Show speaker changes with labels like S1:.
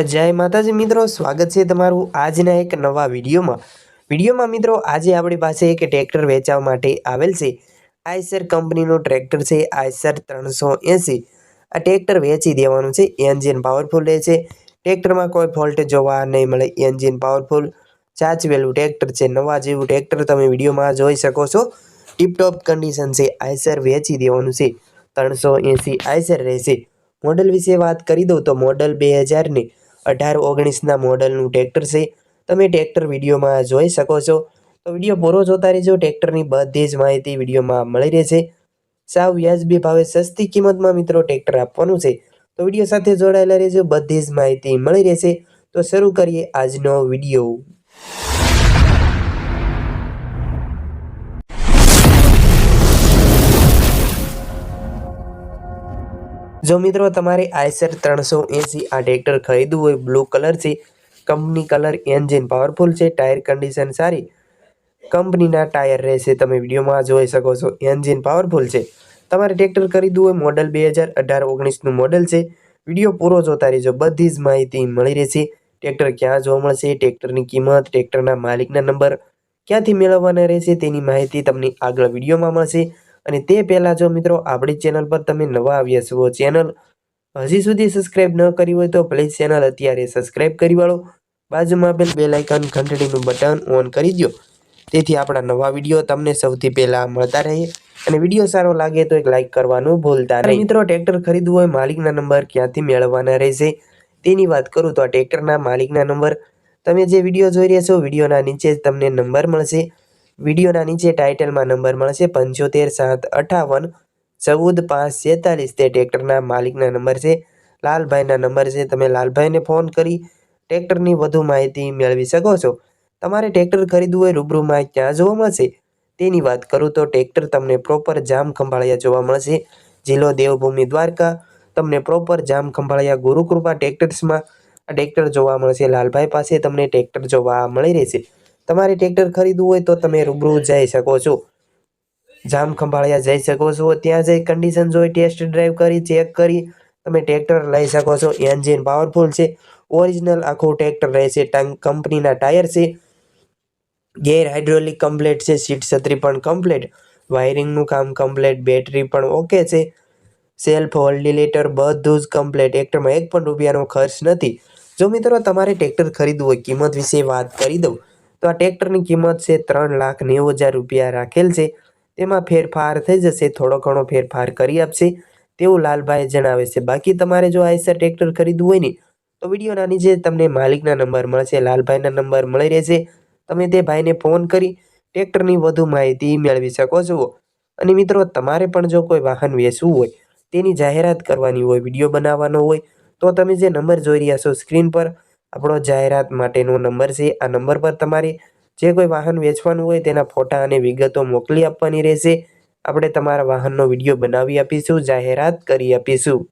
S1: જય માતાજી મિત્રો, સ્વાગત છે તમારું આજના એક નવા વિડીયોમાં. વિડીયોમાં મિત્રો, આજે આપણી પાસે એક ટ્રેક્ટર વેચવા માટે આવેલ છે. આઈસર કંપનીનું ટ્રેક્ટર છે, આઈસર ત્રણસો એંસી. આ ટ્રેક્ટર વેચી દેવાનું છે, એન્જિન પાવરફુલ રહે છે. ટ્રેક્ટરમાં કોઈ ફોલ્ટ જોવા નહીં મળે, એન્જિન પાવરફુલ. ચાચવેલું ટ્રેક્ટર છે, નવા જેવું ટ્રેક્ટર તમે વિડીયોમાં જોઈ શકો છો. ટીપટોપ કન્ડિશન છે, આઈસર વેચી દેવાનું છે. ત્રણસો એંસી આઈસર રહેશે મોડલ વિશે વાત કરી દઉં તો મોડલ બે હજારની અઢાર ઓગણીસના મોડલનું ટ્રેક્ટર છે. તમે ટ્રેક્ટર વિડીયોમાં જોઈ શકો છો. તો વીડિયો પૂરો જોતા રહેજો. ટ્રેક્ટરની બધી જ માહિતી વિડીયોમાં મળી રહેશે. સાવ વ્યાજબી ભાવે સસ્તી કિંમતમાં મિત્રો ટ્રેક્ટર આપવાનું છે. તો વીડિયો સાથે જોડાયેલા રહેજો. બધી જ માહિતી મળી રહેશે. તો શરૂ કરીએ આજનો વીડિયો. જો મિત્રો તમારે આઈસર ત્રણસો એંસી આ ટ્રેક્ટર ખરીદવું હોય, બ્લુ કલર છે કંપની કલર, એન્જિન પાવરફુલ છે, ટાયર કન્ડિશન સારી, કંપનીના ટાયર રહેશે, તમે વિડીયોમાં જોઈ શકો છો, એન્જિન પાવરફુલ છે. તમારે ટ્રેક્ટર ખરીદવું હોય, મોડલ બે હજાર અઢાર ઓગણીસનું મોડલ છે. વીડિયો પૂરો જોતા રહેજો, બધી જ માહિતી મળી રહેશે. ટ્રેક્ટર ક્યાં જોવા મળશે, ટ્રેક્ટરની કિંમત, ટ્રેક્ટરના માલિકના નંબર ક્યાંથી મેળવવાના રહેશે તેની માહિતી તમને આગળ વિડીયોમાં મળશે. અને તે પહેલાં જો મિત્રો આપણી ચેનલ પર તમે નવા આવ્યા છો ચેનલ હજી સુધી સબસ્ક્રાઇબ ન કરી હોય તો પ્લીઝ ચેનલ અત્યારે સબસ્ક્રાઇબ કરી વાળો. બાજુમાં આપેલ બેલ આઇકન ઘંટડીનું બટન ઓન કરી દો તેથી આપણા નવા વીડિયો તમને સૌથી પહેલાં મળતા રહે અને વીડિયો સારો લાગે તો એક લાઇક કરવાનું ભૂલતા નહીં. મિત્રો ટ્રેક્ટર ખરીદવું હોય માલિકના નંબર ક્યાંથી મેળવવાના રહેશે? તેની વાત કરું તો આ ટ્રેક્ટરના માલિકના નંબર તમે જે વીડિયો જોઈ રહ્યા છો, વિડીયોના નીચે જ તમને નંબર મળશે. વિડીયોના નીચે ટાઇટલમાં નંબર મળશે પંચોતેર સાત અઠાવન ચૌદ પાંચ છેતાલીસ તે ટ્રેક્ટરના માલિકના નંબર છે, લાલભાઈના નંબર છે. તમે લાલભાઈને ફોન કરી ટ્રેક્ટરની વધુ માહિતી મેળવી શકો છો. તમારે ટ્રેક્ટર ખરીદવું હોય, રૂબરૂમાં ક્યાં જોવા મળશે? તેની વાત કરું તો ટ્રેક્ટર તમને પ્રોપર જામ ખંભાળિયા જોવા મળશે. જિલ્લો દેવભૂમિ દ્વારકા, તમને પ્રોપર જામ ખંભાળિયા ગુરુકૃપા ટ્રેક્ટર્સમાં આ ટ્રેક્ટર જોવા મળશે. લાલભાઈ પાસે તમને ટ્રેક્ટર જોવા મળી રહેશે. તમારે ટ્રેક્ટર ખરીદવું હોય તો તમે રૂબરૂ જઈ શકો છો. જામ ખંભાળિયા જઈ શકો છો. ત્યાં જઈ કન્ડિશન જોઈ ટેસ્ટ ડ્રાઈવ કરી ચેક કરી, તમે ટ્રેક્ટર લઈ શકો છો. એન્જિન પાવરફુલ છે. ઓરિજિનલ આખું ટ્રેક્ટર રહેશે. કંપનીના ટાયર છે. ગેર હાઇડ્રોલિક કમ્પ્લેટ છે. સીટ છત્રી પણ કમ્પ્લેટ વાયરિંગનું કામ કમ્પ્લેટ બેટરી પણ ઓકે છે. સેલ્ફ હોલ્ડિલેટર બધું જ કમ્પ્લેટ ટ્રેક્ટરમાં એક પણ રૂપિયાનો ખર્ચ નથી. જો મિત્રો, તમારે ટ્રેક્ટર ખરીદવું હોય, કિંમત વિશે વાત કરી દઉં. તો આ ટ્રેક્ટરની કિંમત છે ત્રણ લાખ નેવું હજાર રૂપિયા રાખેલ છે. તેમાં ફેરફાર થઈ જશે, થોડો ઘણો ફેરફાર કરી આપશે તેવું લાલભાઈ જણાવે છે. બાકી તમારે જો આઈસર ટ્રેક્ટર ખરીદવું હોય ને, તો વિડીયોના નીચે તમને માલિકના નંબર મળશે, લાલભાઈના નંબર મળી રહેશે. તમે તે ભાઈને ફોન કરી ટ્રેક્ટરની વધુ માહિતી મેળવી શકો છો. અને મિત્રો, તમારે પણ જો કોઈ વાહન વેચવું હોય, તેની જાહેરાત કરવાની હોય, વીડિયો બનાવવાનો હોય, તો તમે જે નંબર જોઈ રહ્યા છો સ્ક્રીન પર આપણો જાહેરાત માટેનો નંબર છે. આ નંબર પર તમારે જે કોઈ વાહન વેચવાનું હોય તેના ફોટા અને વિગતો મોકલી આપવાની રહેશે. આપણે તમારા વાહનનો વીડિયો બનાવી આપીશું, જાહેરાત કરી આપીશું.